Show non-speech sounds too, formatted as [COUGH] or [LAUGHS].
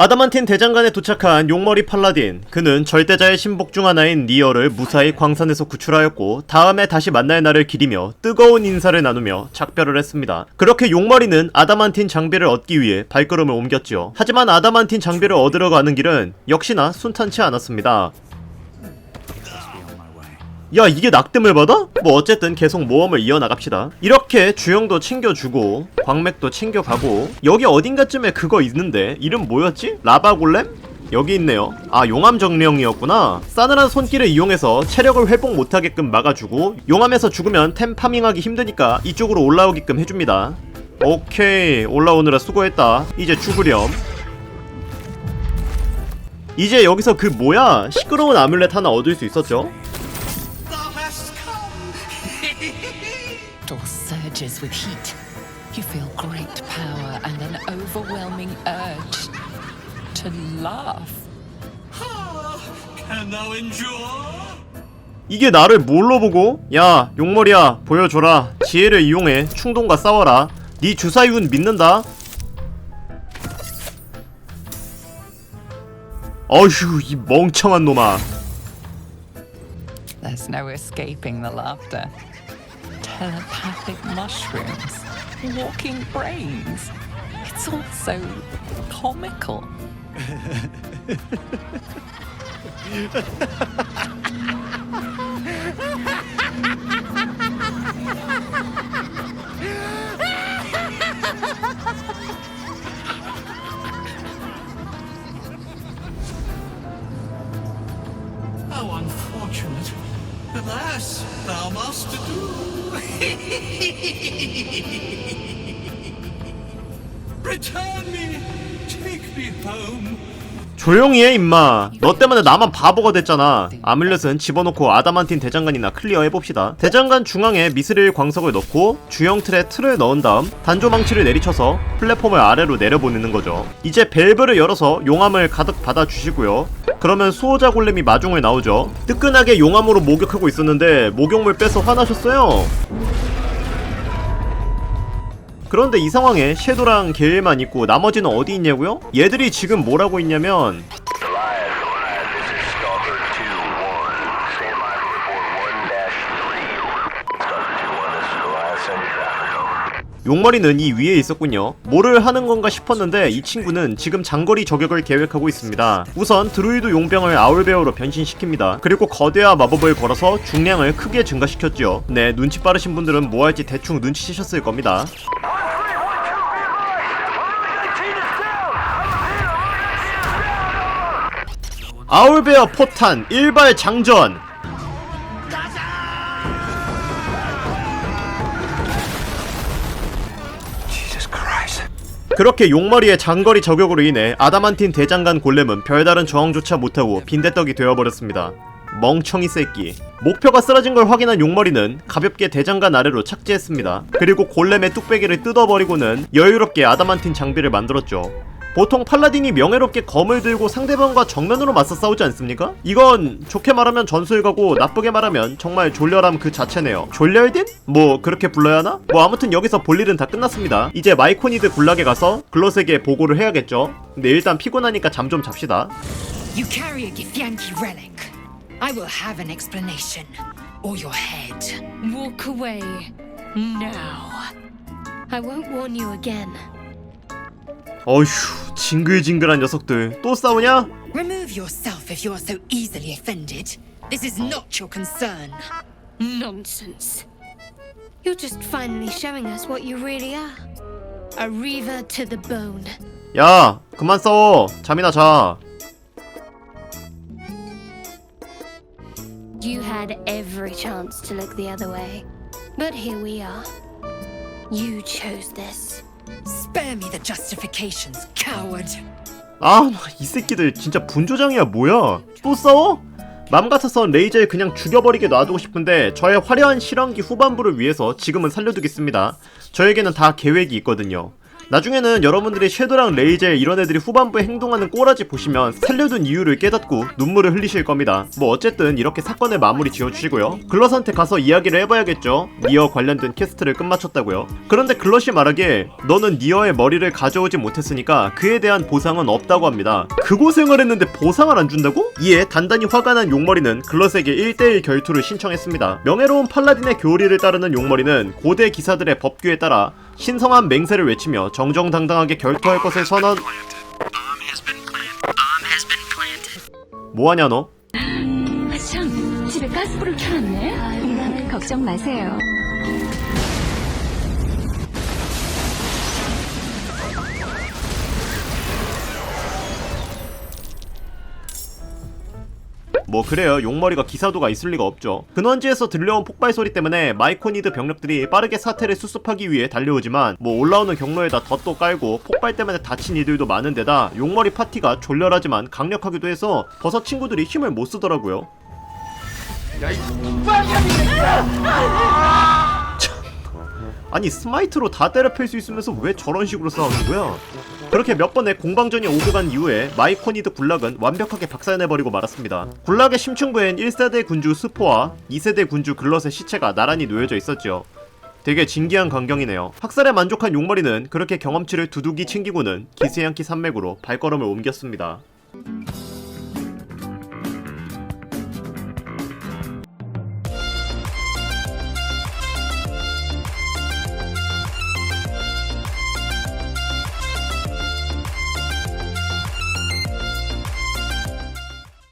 아다만틴 대장간에 도착한 용머리 팔라딘 그는 절대자의 신복 중 하나인 니어를 무사히 광산에서 구출하였고 다음에 다시 만날 날을 기리며 뜨거운 인사를 나누며 작별을 했습니다. 그렇게 용머리는 아다만틴 장비를 얻기 위해 발걸음을 옮겼죠. 하지만 아다만틴 장비를 얻으러 가는 길은 역시나 순탄치 않았습니다. 야 이게 낙dem을 받아? 뭐 어쨌든 계속 모험을 이어나갑시다. 이렇게 주영도 챙겨주고 광맥도 챙겨가고 여기 어딘가쯤에 그거 있는데 이름 뭐였지? 라바골렘? 여기 있네요. 아 용암 정령이었구나. 싸늘한 손길을 이용해서 체력을 회복 못하게끔 막아주고 용암에서 죽으면 템 파밍하기 힘드니까 이쪽으로 올라오게끔 해줍니다. 오케이 올라오느라 수고했다. 이제 죽으렴. 이제 여기서 그 뭐야? 시끄러운 아뮬렛 하나 얻을 수 있었죠 surges with heat. You feel great power and an overwhelming urge to laugh. Ah, Can thou endure? 이게 나를 뭘로 보고? 야 용머리야 보여줘라 지혜를 이용해 충동과 싸워라 네 주사위운 믿는다 어휴 이 멍청한 놈아 There's no escaping the laughter. Telepathic mushrooms, walking brains. It's all so comical. [LAUGHS] Alas, thou must do. [LAUGHS] Return me. Take me home. 조용히 해 임마 너 때문에 나만 바보가 됐잖아 아밀렛은 집어넣고 아다만틴 대장간이나 클리어 해봅시다 대장간 중앙에 미스릴 광석을 넣고 주형 틀에 틀을 넣은 다음 단조망치를 내리쳐서 플랫폼을 아래로 내려보내는 거죠 이제 밸브를 열어서 용암을 가득 받아주시고요 그러면 수호자 골렘이 마중을 나오죠 뜨끈하게 용암으로 목욕하고 있었는데 목욕물 빼서 화나셨어요 그런데 이 상황에 섀도랑 게일만 있고 나머지는 어디 있냐고요? 얘들이 지금 뭘 하고 있냐면 Goliath, Goliath, this is Stalker 2-1. Stand by for report 1-3. Stalker 2-1, this is Goliath, send your traffic over. 용머리는 이 위에 있었군요. 뭐를 하는 건가 싶었는데 이 친구는 지금 장거리 저격을 계획하고 있습니다. 우선 드루이드 용병을 아울베어로 변신시킵니다. 그리고 거대화 마법을 걸어서 중량을 크게 증가시켰죠. 네, 눈치 빠르신 분들은 뭐 할지 대충 눈치채셨을 겁니다. 1-3, 1-2, be advised. Literally, the team is down. 아울베어 포탄 일발 장전. 그렇게 용머리의 장거리 저격으로 인해 아다만틴 대장간 골렘은 별다른 저항조차 못하고 빈대떡이 되어버렸습니다. 멍청이 새끼. 목표가 쓰러진 걸 확인한 용머리는 가볍게 대장간 아래로 착지했습니다. 그리고 골렘의 뚝배기를 뜯어버리고는 여유롭게 아다만틴 장비를 만들었죠. 보통 팔라딘이 명예롭게 검을 들고 상대방과 정면으로 맞서 싸우지 않습니까? 이건 좋게 말하면 전술가고 나쁘게 말하면 정말 졸렬함 그 자체네요. 졸렬딘? 뭐 그렇게 불러야 하나? 뭐 아무튼 여기서 볼 일은 다 끝났습니다. 이제 마이코니드 굴락에 가서 글롯에게 보고를 해야겠죠. 근데 일단 피곤하니까 잠 좀 잡시다. You carry a Githyanki relic. I will have an explanation. Or your head. Walk away now. I won't warn you again. 어휴 징글징글한 녀석들 또 싸우냐? Remove yourself if you are so easily offended. This is not your concern. Nonsense. You're just finally showing us what you really are. A reaver to the bone. 야 그만 싸워 잠이나 자 You had every chance to look the other way. But here we are. You chose this. 아, 이 새끼들 진짜 분조장이야 뭐야? 또 싸워? 맘 같아선 레이저에 그냥 죽여버리게 놔두고 싶은데 저의 화려한 실험기 후반부를 위해서 지금은 살려두겠습니다. 저에게는 다 계획이 있거든요. 나중에는 여러분들이 섀도랑 레이젤 이런 애들이 후반부에 행동하는 꼬라지 보시면 살려둔 이유를 깨닫고 눈물을 흘리실 겁니다. 뭐 어쨌든 이렇게 사건을 마무리 지어주시고요. 글럿한테 가서 이야기를 해봐야겠죠. 니어 관련된 퀘스트를 끝마쳤다고요. 그런데 글럿이 말하기에 너는 니어의 머리를 가져오지 못했으니까 그에 대한 보상은 없다고 합니다. 그 고생을 했는데 보상을 안 준다고? 이에 단단히 화가 난 용머리는 글럿에게 1대1 결투를 신청했습니다. 명예로운 팔라딘의 교리를 따르는 용머리는 고대 기사들의 법규에 따라 신성한 맹세를 외치며 정정당당하게 결투할 것을 선언. 뭐하냐 너? 참, 집에 가스불을 켜놨네. 이나는 걱정 마세요. 뭐 그래요. 용머리가 기사도가 있을 리가 없죠. 근원지에서 들려온 폭발 소리 때문에 마이코니드 병력들이 빠르게 사태를 수습하기 위해 달려오지만 뭐 올라오는 경로에다 덫도 깔고 폭발 때문에 다친 이들도 많은데다 용머리 파티가 졸렬하지만 강력하기도 해서 버섯 친구들이 힘을 못 쓰더라고요 아니 스마이트로 다 때려 팰 수 있으면서 왜 저런 식으로 싸우는 거야? 그렇게 몇 번의 공방전이 오고 간 이후에 마이코니드 굴락은 완벽하게 박살내버리고 말았습니다. 굴락의 심층부엔 1세대 군주 스포와 2세대 군주 글럿의 시체가 나란히 놓여져 있었죠. 되게 진기한 광경이네요. 학살에 만족한 용머리는 그렇게 경험치를 두둑이 챙기고는 기스양키 산맥으로 발걸음을 옮겼습니다.